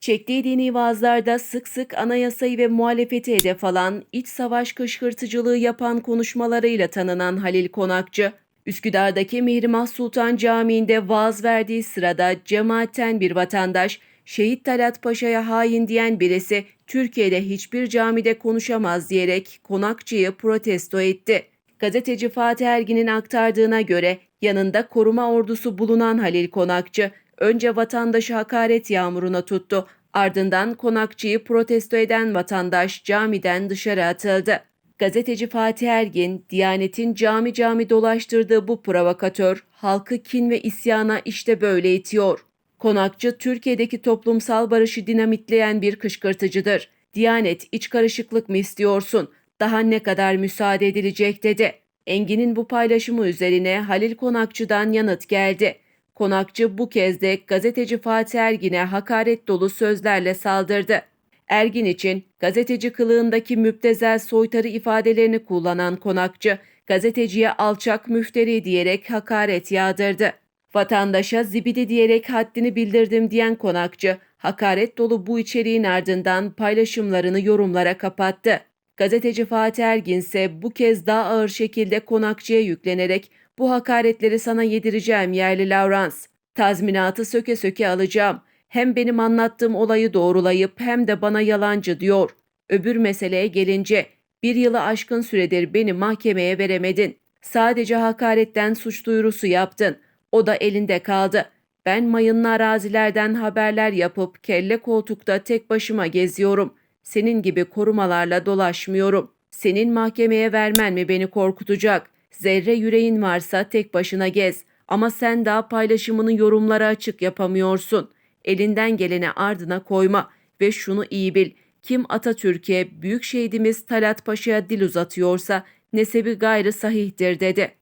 Çektiği dini vaazlarda sık sık anayasayı ve muhalefeti hedef alan, iç savaş kışkırtıcılığı yapan konuşmalarıyla tanınan Halil Konakçı, Üsküdar'daki Mihrimah Sultan Camii'nde vaaz verdiği sırada cemaatten bir vatandaş, Şehit Talat Paşa'ya hain diyen birisi Türkiye'de hiçbir camide konuşamaz diyerek Konakçı'yı protesto etti. Gazeteci Fatih Ergin'in aktardığına göre yanında koruma ordusu bulunan Halil Konakçı önce vatandaşı hakaret yağmuruna tuttu. Ardından Konakçı'yı protesto eden vatandaş camiden dışarı atıldı. Gazeteci Fatih Ergin, Diyanet'in cami cami dolaştırdığı bu provokatör halkı kin ve isyana işte böyle itiyor. Konakçı Türkiye'deki toplumsal barışı dinamitleyen bir kışkırtıcıdır. Diyanet iç karışıklık mı istiyorsun? Daha ne kadar müsaade edilecek dedi. Engin'in bu paylaşımı üzerine Halil Konakçı'dan yanıt geldi. Konakçı bu kez de gazeteci Fatih Ergin'e hakaret dolu sözlerle saldırdı. Ergin için gazeteci kılığındaki müptezel soytarı ifadelerini kullanan Konakçı, gazeteciye alçak müfteri diyerek hakaret yağdırdı. Vatandaşa zibidi diyerek haddini bildirdim diyen Konakçı, hakaret dolu bu içeriğin ardından paylaşımlarını yorumlara kapattı. Gazeteci Fatih Ergin ise bu kez daha ağır şekilde Konakçı'ya yüklenerek bu hakaretleri sana yedireceğim yerli Lavrans. Tazminatı söke söke alacağım. Hem benim anlattığım olayı doğrulayıp hem de bana yalancı diyor. Öbür meseleye gelince bir yılı aşkın süredir beni mahkemeye veremedin. Sadece hakaretten suç duyurusu yaptın. O da elinde kaldı. Ben mayınlı arazilerden haberler yapıp kelle koltukta tek başıma geziyorum. Senin gibi korumalarla dolaşmıyorum. Senin mahkemeye vermen mi beni korkutacak? Zerre yüreğin varsa tek başına gez. Ama sen daha paylaşımını yorumlara açık yapamıyorsun. Elinden geleni ardına koyma ve şunu iyi bil. Kim Atatürk'e büyük şehidimiz Talat Paşa'ya dil uzatıyorsa nesebi gayrı sahihtir dedi.